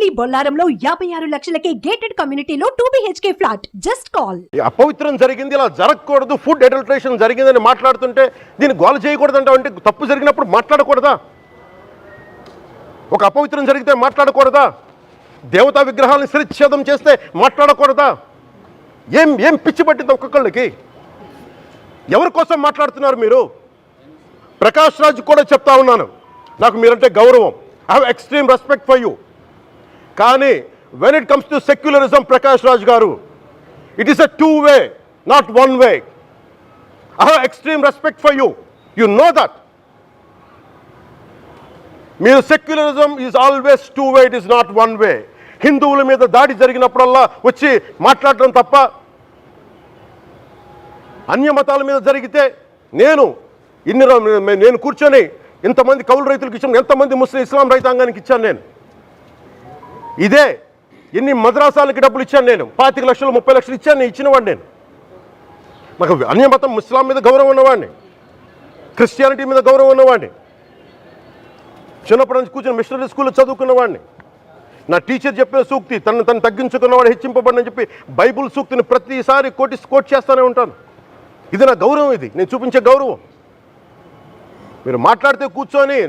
కూకట్పల్లి బొల్లారంలో యాభై ఆరు లక్షలకే గేటెడ్ కమ్యూనిటీలో two BHK flat just call అపవిత్రం జరిగింది ఇలా జరగకూడదు ఫుడ్ అడల్ట్రేషన్ జరిగిందని మాట్లాడుతుంటే దీన్ని గోల చేయకూడదంటావు అంటే తప్పు జరిగినప్పుడు మాట్లాడకూడదా? ఒక అపవిత్రం జరిగితే మాట్లాడకూడదా? దేవతా విగ్రహాలను శిరచ్ఛేదం చేస్తే మాట్లాడకూడదా? ఏం ఏం పిచ్చి పట్టింది ఒక్కొక్కళ్ళకి? ఎవరి కోసం మాట్లాడుతున్నారు మీరు? ప్రకాష్ రాజ్ కూడా చెప్తా ఉన్నాను. నాకు మీరంటే గౌరవం. I have extreme respect for you కానీ when it comes to secularism Prakash Raj garu it is a two way not one way I have extreme respect for you you know that మీరు secularism is always two way it is not one way హిందువుల మీద దాడి జరిగినప్పుడల్లా వచ్చి మాట్లాడటం తప్ప అన్య మతాల మీద జరిగితే నేను ఇన్ని నేను కూర్చొని ఇంతమంది కౌలు రైతులకు ఇచ్చాను ఎంతమంది ముస్లిం ఇస్లాం రైతాంగానికి ఇచ్చాను నేను. ఇదే ఎన్ని మద్రాసాలకి డబ్బులు ఇచ్చాను నేను? పాతిక లక్షలు ముప్పై లక్షలు ఇచ్చాను నేను ఇచ్చినవాడిని నేను. నాకు అన్యమతం ఇస్లాం మీద గౌరవం ఉన్నవాడిని. క్రిస్టియానిటీ మీద గౌరవం ఉన్నవాడిని. చిన్నప్పటి నుంచి కూర్చొని మిషనరీ స్కూల్లో చదువుకున్నవాడిని. నా టీచర్ చెప్పిన సూక్తి తను తను తగ్గించుకున్నవాడు హెచ్చింపబడినని చెప్పి బైబుల్ సూక్తిని ప్రతిసారి కోటి కోట్ చేస్తూనే ఉంటాను. ఇది నా గౌరవం ఇది నేను చూపించే గౌరవం. మీరు మాట్లాడితే కూర్చొని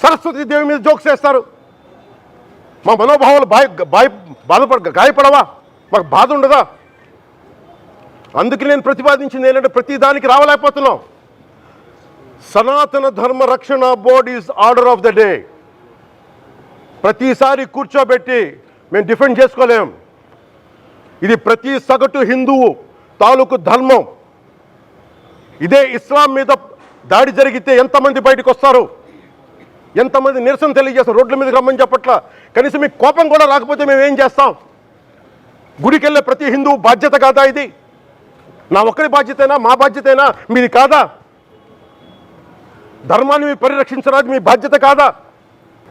సరస్వతి దేవి మీద జోక్స్ వేస్తారు. మా మనోభావాలు బాయ్ బాయ్ బాధపడ గాయపడవా? మాకు బాధ ఉండదా? అందుకే నేను ప్రతిపాదించింది ఏంటంటే ప్రతి దానికి రావలేకపోతున్నాం. Sanatana Dharma Rakshana board is order of the day ప్రతిసారి కూర్చోబెట్టి మేము డిఫెండ్ చేసుకోలేం. ఇది ప్రతి సగటు హిందువు తాలూకు ధర్మం. ఇదే ఇస్లాం మీద దాడి జరిగితే ఎంతమంది బయటకు వస్తారు? ఎంతమంది నిరసన తెలియజేస్తారు రోడ్ల మీదకి రమ్మని చెప్పట్ల? కనీసం మీకు కోపం కూడా రాకపోతే మేము ఏం చేస్తాం? గుడికి వెళ్ళే ప్రతి హిందూ బాధ్యత కాదా ఇది? నా ఒక్కరి బాధ్యతైనా? మా బాధ్యతైనా? మీది కాదా? ధర్మాన్ని మీరు పరిరక్షించడానికి మీ బాధ్యత కాదా?